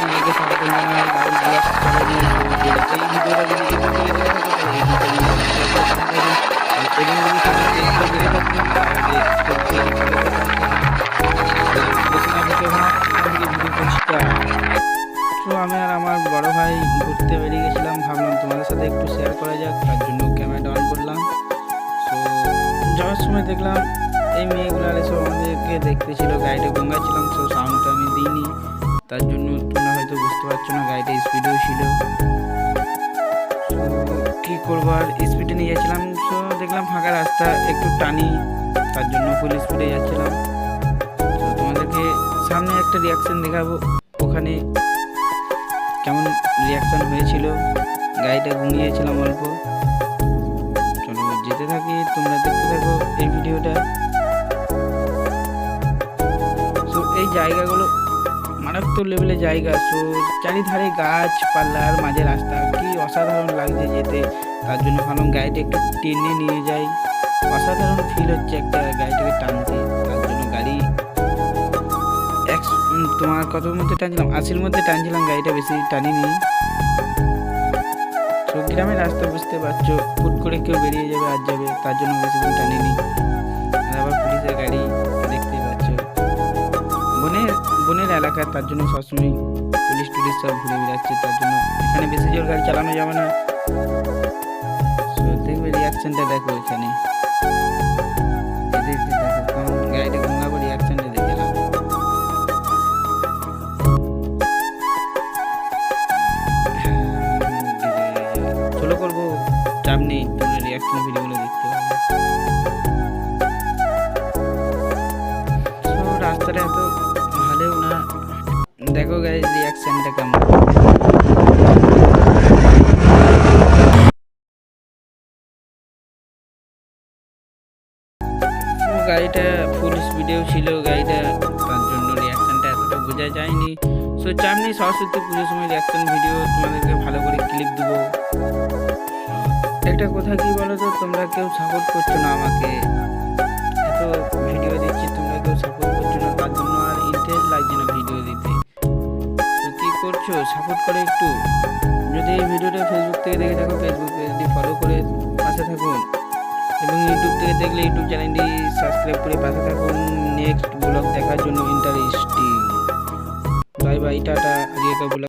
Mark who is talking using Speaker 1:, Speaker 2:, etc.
Speaker 1: তো আর আমি আর আমার বড় ভাই ঘুরতে বেরিয়ে গেছিলাম, ভাবলাম তোমাদের সাথে একটু শেয়ার করা যাক, তার জন্য ক্যামেরাটা অন করলাম। তো যাওয়ার সময় দেখলাম এই মেয়েগুলো এসে আমাদেরকে দেখতেছিল গাড়িটা গঙ্গাচ্ছিলাম তো সাউন্ডটা আমি দিইনি, তার জন্য পারছ না গাড়িটা স্পিডেও ছিল। তো কী করব আর স্পিডে নিয়ে যাচ্ছিলাম, তো দেখলাম ফাঁকা রাস্তা, একটু টানি, তার জন্য ফুল স্পিডে যাচ্ছিলাম। তো তোমাদেরকে সামনে একটা রিয়াকশন দেখাবো, ওখানে কেমন রিয়াকশন হয়েছিল। গাড়িটা ঘুমিয়েছিলাম অল্প। চলো, যেতে থাকি, তোমরা দেখতে থাকো এই ভিডিওটা সো এই জায়গাগুলো মারাত্মক লেভেলের জায়গা। সো চারিধারে গাছপালা আর মাঝে রাস্তা। কি অসাধারণ লাগছে যেতে। তার জন্য ভাবলাম গাড়িটা একটু টেনে নিয়ে যাই। অসাধারণ ফিল হচ্ছে একটা গাড়িটাকে টানতে। তার জন্য গাড়ি উম, তোমার কতর মধ্যে টানছিলাম আশির মধ্যে টানছিলাম গাড়িটা বেশি টানিনি। তো গ্রামের রাস্তা বুঝতে পারছ ফুট করে কেউ বেরিয়ে যাবে আর যাবে তার জন্য বেশিক্ষণ টানিনি। আবার পুলিশের গাড়ি। বনের বনের এলাকা, তার জন্য সবসময় পুলিশ টুলিশ সব ঘুরে বেড়াচ্ছে, তার জন্য এখানে বেশি জোর গাড়ি চালানো যাবে না। দেখবে রিয়াকশনটা দেখো এখানে। গাড়িটা করব, চাপ নেই রিয়াকশন দেখতে রাস্তাটা এত দেখো গাইজ রিয়াকশনটা কেমন? গাড়িটা ফুল স্পিডেও ছিল গাড়িটা, তার জন্য রিয়াকশনটা এতটা বোঝা যায়নি। সো চাপ নেই সরস্বতী পুজোর সময় রিয়াকশন ভিডিও তোমাদেরকে ভালো করে ক্লিপ দেবো। একটা কথা কি বলো তো তোমরা কেউ সাপোর্ট করছ না আমাকে? কী করছ সাপোর্ট করে একটু। যদি এই ভিডিওটা ফেসবুক থেকে দেখে থাকো ফেসবুক পেজটি ফলো করে পাশে থাকুন। এবং ইউটিউব থেকে দেখলে ইউটিউব চ্যানেলটি সাবস্ক্রাইব করে পাশে থাকুন। নেক্সট ব্লগ দেখার জন্য ইন্টারেস্টিং বাই বাই টাটা আজকে ব্লগ